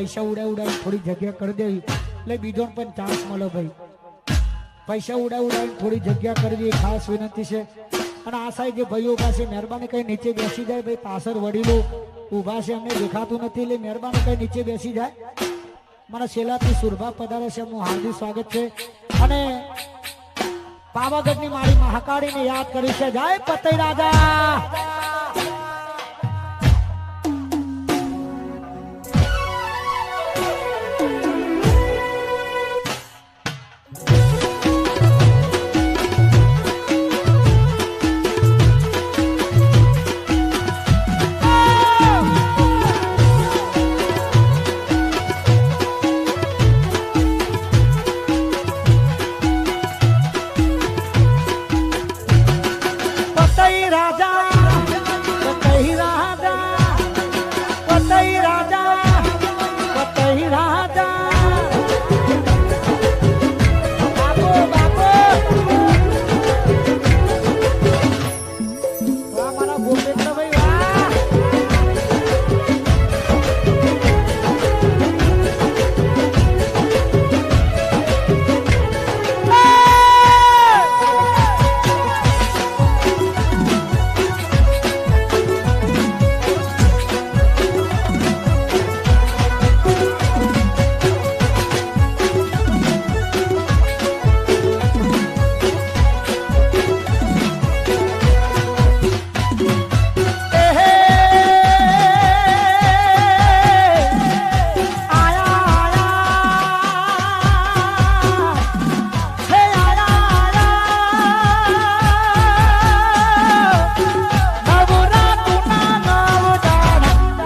પૈસા ઉડાય ઉડાય, થોડી જગ્યા કરી દેવી. એટલે બીજો પણ ચાન્સ મળે ભાઈ. પૈસા ઉડાય ઉડાય, થોડી જગ્યા કરવી ખાસ વિનંતી છે. અને આ જે ભાઈઓ પાસે મહેરબાની કઈ નીચે બેસી જાય ભાઈ, પાછળ વડીલો ઊભા છે, અમને દેખાતું નથી. એટલે મહેરબાની કઈ નીચે બેસી જાય. મારા છેલ્લાથી સુરભા પધારે છે, એમનું હાર્દિક સ્વાગત છે. અને પાવાગઢની મારી મહાકાળીને યાદ કરી છે. જય પતઈ રાજા!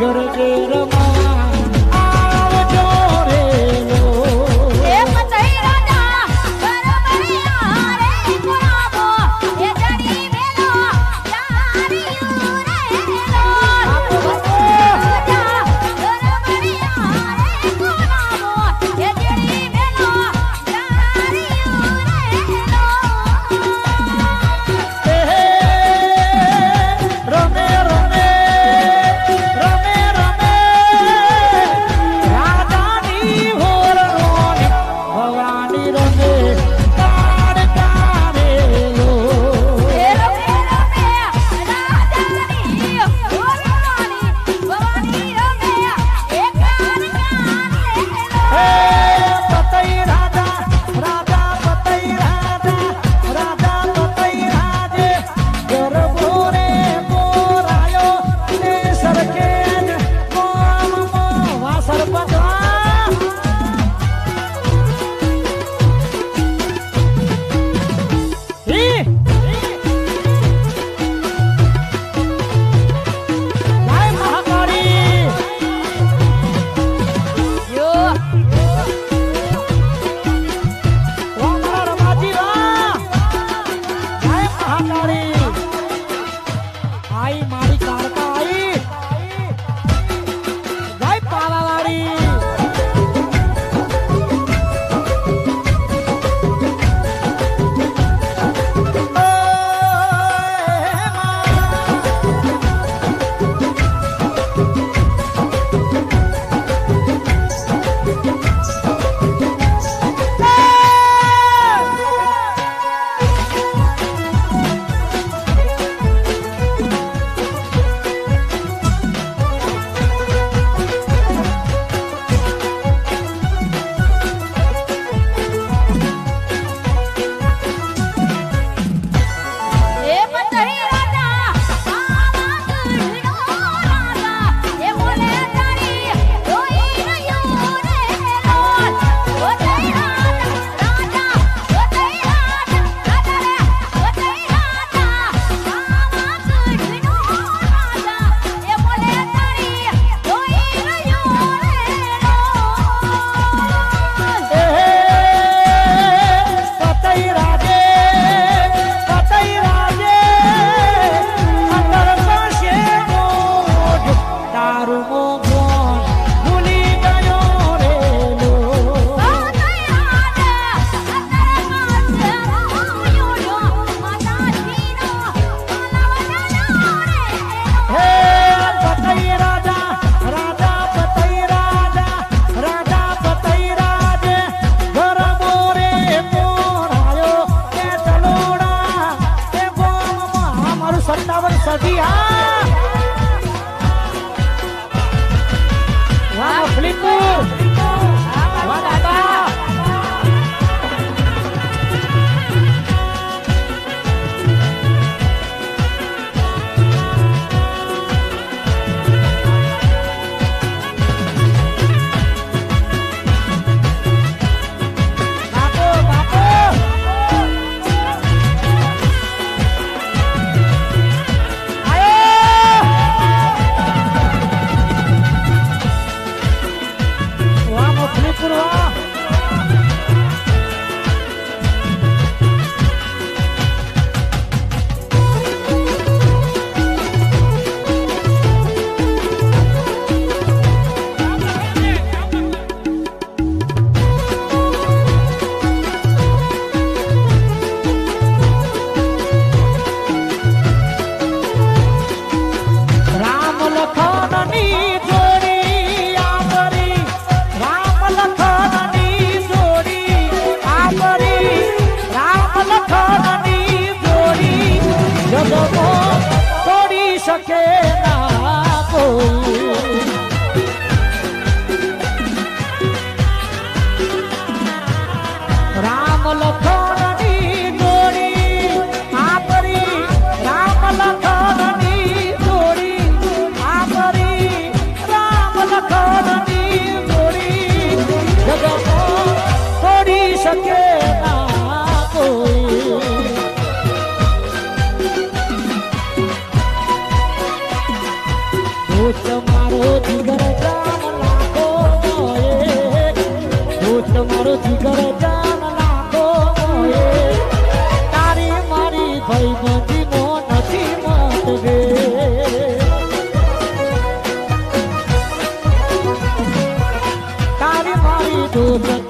You're મારી